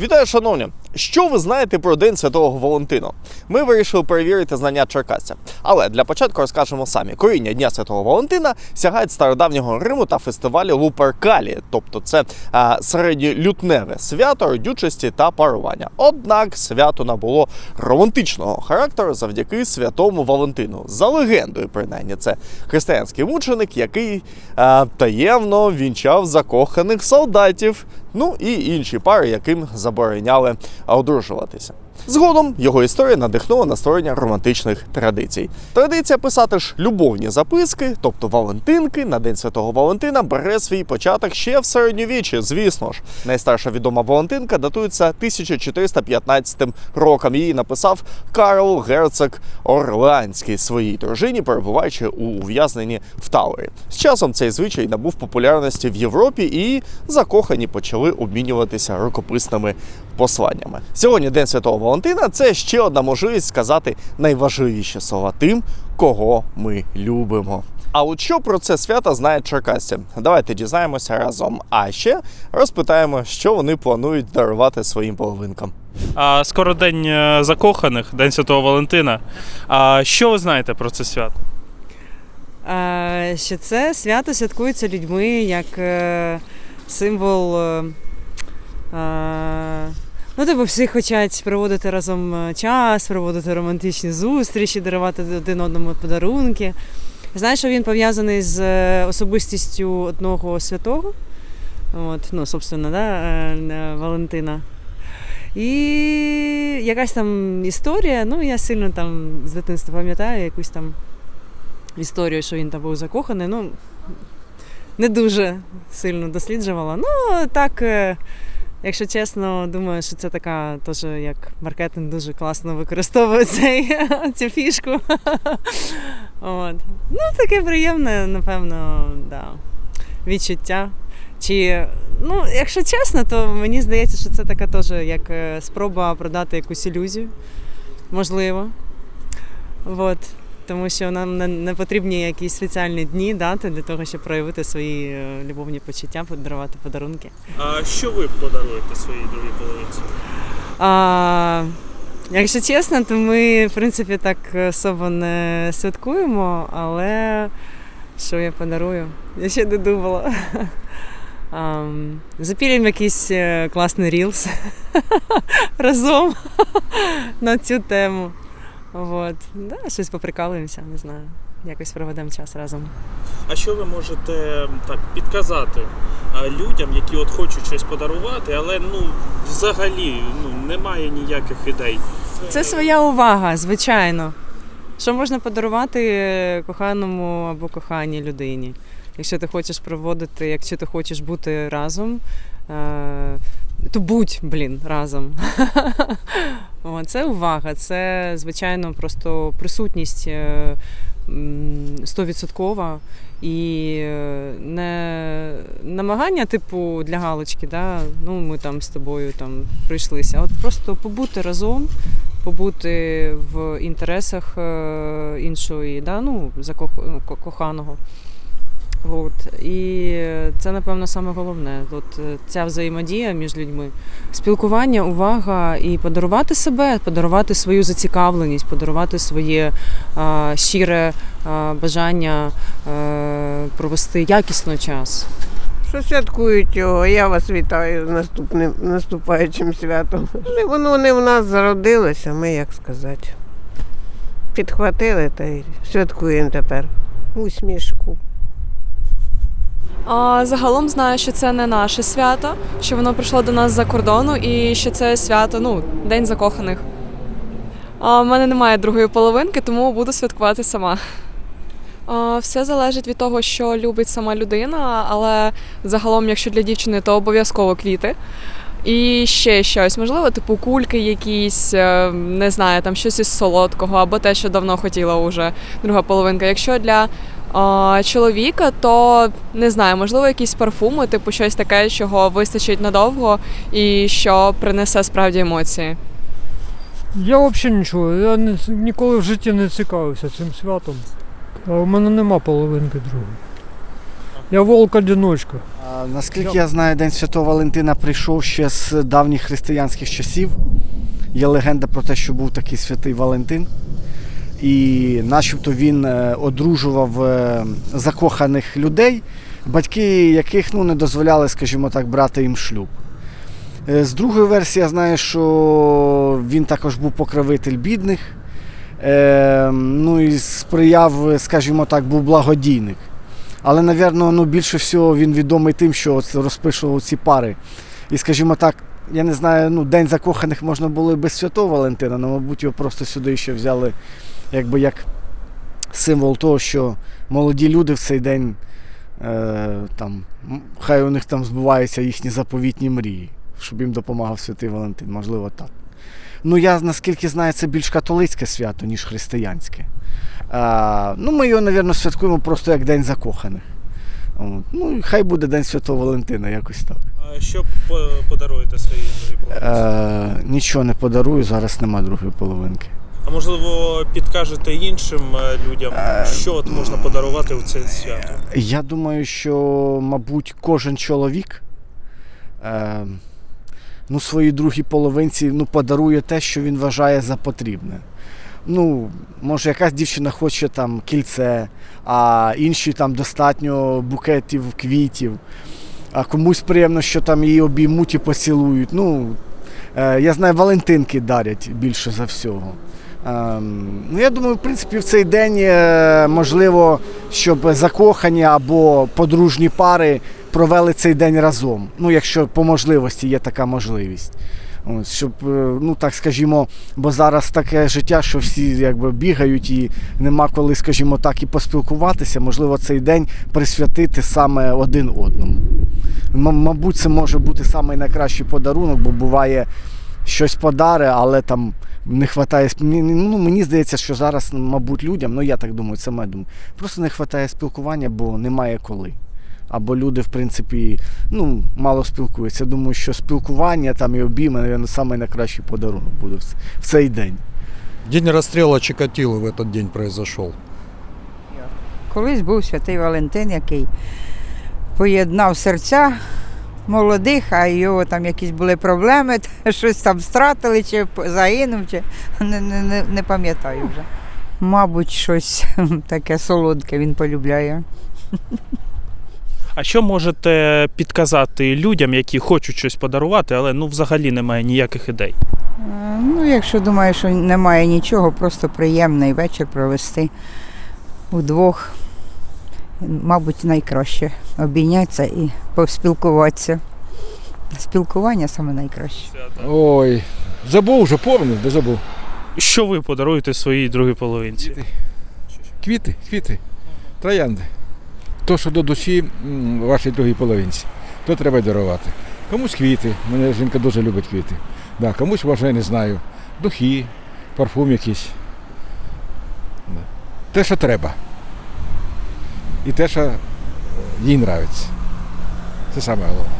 Вітаю, шановні! Що ви знаєте про День Святого Валентина? Ми вирішили перевірити знання черкасця. Але для початку розкажемо самі. Коріння Дня Святого Валентина сягають стародавнього Риму та фестивалю Луперкалі, тобто це а, середньолютневе свято родючості та парування. Однак свято набуло романтичного характеру завдяки святому Валентину. За легендою, принаймні, це християнський мученик, який а, таємно вінчав закоханих солдатів. Ну і інші пари, яким забороняли одружуватися. Згодом його історія надихнула на створення романтичних традицій. Традиція писати ж любовні записки, тобто Валентинки, на День Святого Валентина бере свій початок ще в середньовіччі, звісно ж. Найстарша відома Валентинка датується 1415 роком. Її написав Карл Герцог Орлеанський своїй дружині, перебуваючи у ув'язненні в Тауері. З часом цей звичай набув популярності в Європі і закохані почали обмінюватися рукописними посланнями. Сьогодні День Святого Валентина це ще одна можливість сказати найважливіші слова тим, кого ми любимо. А от що про це свято знають черкасці? Давайте дізнаємося разом. А ще розпитаємо, що вони планують дарувати своїм половинкам. А скоро день е, закоханих, День Святого Валентина. А що ви знаєте про це свято? Е, що це свято святкується людьми як е, символ. е, Ну, типу, всі хочуть проводити разом е, час, проводити романтичні зустрічі, дарувати один одному подарунки. Знаєш, він пов'язаний з е, особистістю одного святого, от, ну, собственно, да, е, Валентина. І якась там історія, ну я сильно там з дитинства пам'ятаю якусь там історію, що він там був закоханий. Ну, не дуже сильно досліджувала. Ну, так, якщо чесно, думаю, що це така теж як маркетинг дуже класно використовує цей, цю фішку. От. Ну, таке приємне, напевно, да, відчуття. Чи, ну, якщо чесно, то мені здається, що це така теж як е, спроба продати якусь ілюзію. Можливо. От. Тому що нам не, потрібні якісь спеціальні дні дати для того, щоб проявити свої е, любовні почуття, подарувати подарунки. А що ви подаруєте своїй другій половинці? А, якщо чесно, то ми, в принципі, так особо не святкуємо, але що я подарую? Я ще не думала. Запілюємо якийсь е, класний рілс разом на цю тему. От. Да, щось поприкалуємося, не знаю. Якось проведемо час разом. А що ви можете так підказати людям, які от хочуть щось подарувати, але ну взагалі ну, немає ніяких ідей? Це своя увага, звичайно. Що можна подарувати е, коханому або коханій людині? Якщо ти хочеш проводити, якщо ти хочеш бути разом, е, то будь, блін, разом. Це увага, це, звичайно, просто присутність е, стовідсоткова і е, не намагання, типу, для галочки, да? ну ми там з тобою там прийшлися, а от просто побути разом, побути в інтересах е, іншої, да? ну, закох... От. І це, напевно, саме головне. От е, ця взаємодія між людьми. Спілкування, увага і подарувати себе, подарувати свою зацікавленість, подарувати своє а, щире а, бажання е, провести якісно час. Що святкують його, я вас вітаю з наступним наступаючим святом. Воно не в нас зародилося, ми як сказати. Підхватили та й святкуємо тепер. Усмішку. А, загалом знаю, що це не наше свято, що воно прийшло до нас з-за кордону і що це свято, ну, День закоханих. А, в мене немає другої половинки, тому буду святкувати сама. А, все залежить від того, що любить сама людина, але загалом, якщо для дівчини, то обов'язково квіти. І ще щось, можливо, типу кульки якісь, е, не знаю, там щось із солодкого, або те, що давно хотіла уже друга половинка. Якщо для а, чоловіка, то не знаю, можливо, якісь парфуми, типу щось таке, чого вистачить надовго і що принесе справді емоції. Я взагалі нічого. Я не, ніколи в житті не цікавився цим святом. А у мене нема половинки другої. Я волк-одиночка. А, Наскільки я знаю, День Святого Валентина прийшов ще з давніх християнських часів. Є легенда про те, що був такий святий Валентин. І начебто він е, одружував е, закоханих людей, батьки яких ну, не дозволяли, скажімо так, брати їм шлюб. Е, З другої версії я знаю, що він також був покровитель бідних. Ну і сприяв, скажімо так, був благодійник. Але, напевно, ну, більше всього він відомий тим, що розпишував ці пари. І, скажімо так, я не знаю, ну, День закоханих можна було і без Святого Валентина, але, мабуть, його просто сюди ще взяли якби як символ того, що молоді люди в цей день, е, там, хай у них там збуваються їхні заповітні мрії, щоб їм допомагав Святий Валентин, можливо, так. Ну, я наскільки знаю, це більш католицьке свято, ніж християнське. А, ну, ми його, мабуть, святкуємо просто як День закоханих. От. Ну, і хай буде День Святого Валентина, якось так. А що подаруєте своїй половинці? Е, нічого не подарую, зараз нема другої половинки. А можливо, підкажете іншим е, людям, що от можна подарувати у це свято? Я думаю, що, мабуть, кожен чоловік е, ну, своїй другій половинці ну, подарує те, що він вважає за потрібне. Ну, може, якась дівчина хоче там кільце, а інші там достатньо букетів квітів, а комусь приємно, що там її обіймуть і поцілують. Ну, е, я знаю, Валентинки дарять більше за всього. Ем, ну, я думаю, в принципі, в цей день е, можливо, щоб закохані або подружні пари провели цей день разом. Ну, якщо по можливості є така можливість. От, щоб, е, ну так скажімо, бо зараз таке життя, що всі якби бігають і нема коли, скажімо так, і поспілкуватися, можливо, цей день присвятити саме один одному. Мабуть, це може бути найкращий подарунок, бо буває щось подари, але там не вистачає. Ну, мені здається, що зараз, мабуть, людям, ну я так думаю, це моя думка, просто не вистачає спілкування, бо немає коли. Або люди, в принципі, ну, мало спілкуються. Думаю, що спілкування там і обійми, мабуть, найкращий подарунок буде в цей день. День расстрела Чикатило в этот день произошел. Колись був святий Валентин, який поєднав серця молодих, а його там якісь були проблеми, щось там стратили, чи загинув, чи не, не, не, пам'ятаю вже. Мабуть, щось таке солодке він полюбляє. А що можете підказати людям, які хочуть щось подарувати, але ну взагалі немає ніяких ідей? Е, Ну, якщо думаю, що немає нічого, просто приємний вечір провести удвох. Мабуть, найкраще обійнятися і поспілкуватися. Спілкування саме найкраще. Ой, забув вже, помню, де забув. Що ви подаруєте своїй другій половинці? Квіти, квіти, квіти. троянди. То, що до душі вашій другій половинці, то треба дарувати. Комусь квіти, мене жінка дуже любить квіти. Да, комусь може, не знаю, духи, парфум якийсь. Да. Те, що треба. І те, що їй подобається. Це саме головне.